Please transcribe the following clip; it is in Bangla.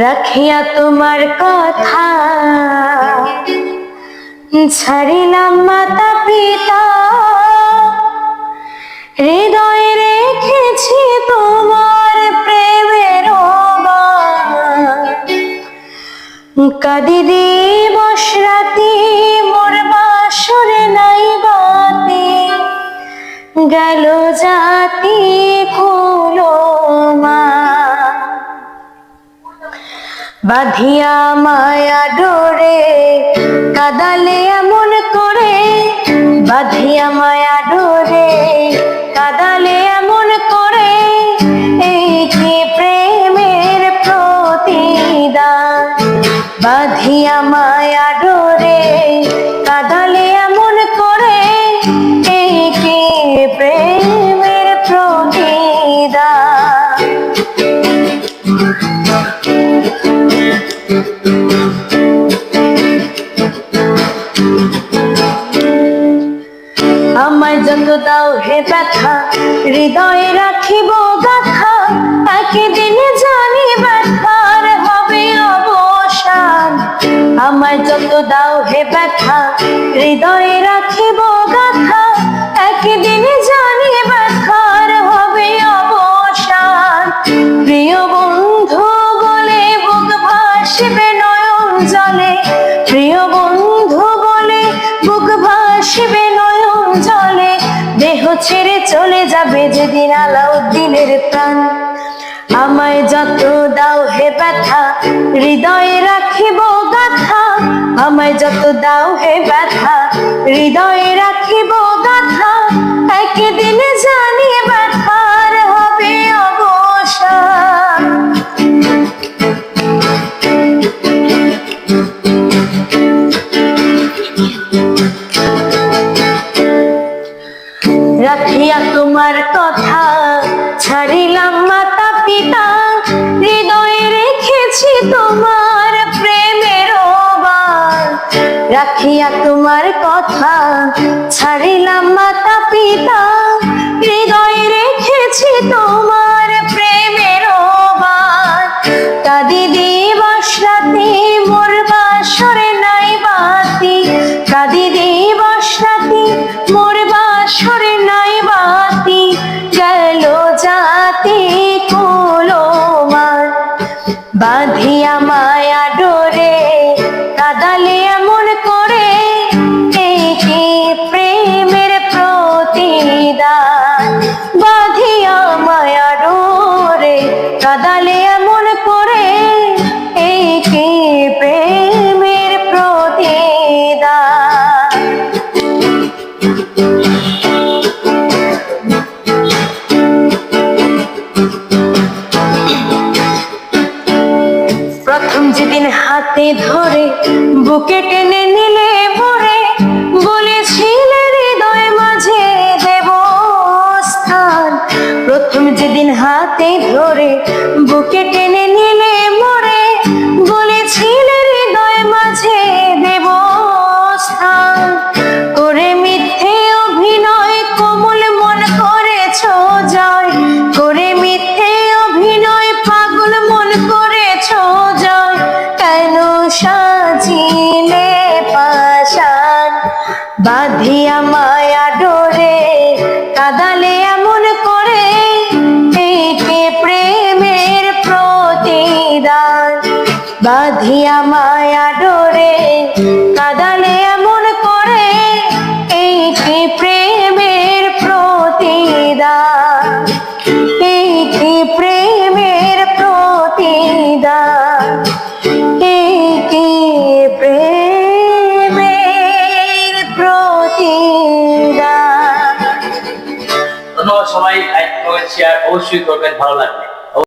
রাখিয়া তোমার কথা। ছাড়িলাম মাতা পিতা। হৃদয়ে রেখেছি তোমার প্রেমের কাদি দিবস রাতি, মোর বাসরে নাই বাতি। গেল জাতি কুলো বাঁধিয়া মায়া ডোরে আমায় যত দাও হে ব্যথা। হৃদয়ে রাখিব গাথা একদিন জানি ব্যথার হবে অবসান। আমায় যত দাও হে ব্যথা। হৃদয়ে রাখিব গাথা একদিন জানি ব্যথার হবে অবসান। প্রিয় বন্ধু বলে বুক ভাসবে নয়ন জলে। প্রিয় বন্ধু বলে বুক ভাসবে ছেড়ে চলে যাবে যেদিন আলাউদ্দিনের প্রাণ। আমায় যত দাও হে ব্যথা, হৃদয়ে রাখিব গাথা। আমায় যত দাও হে ব্যথা, হৃদয়ে রাখিব গাথা। একদিন জানি রাখিয়া তোমার কথা ছাড়িলাম মাতা পিতা। হৃদয়ে রেখেছি তোমার প্রেমের কাদি দিবস রাতে মোর বাসরে নাই বাতি। কাদি দিবস রাতে মোর বাসরে নাই বাতি। গেল জাতি কুলোমান। বাঁধিয়া মায়া ডোরে কাদালে যেদিন হাতে ধরে বুকে টেনে নিলে ভরে বলেছিলে হৃদয় মাঝে দেব স্থান প্রথম যেদিন হাতে ধরে বুকে টেনে নিলে মরে বলেছিলে হৃদয় মাঝে দেব স্থান করে মিথ্যে অভিনয় কোমল এই প্রেমের প্রতিদান। এই কি প্রেমের প্রতিদান? ধন্যবাদ সবাই লাইক কমেন্ট শেয়ার অবশ্যই করবেন, ভালো লাগবে।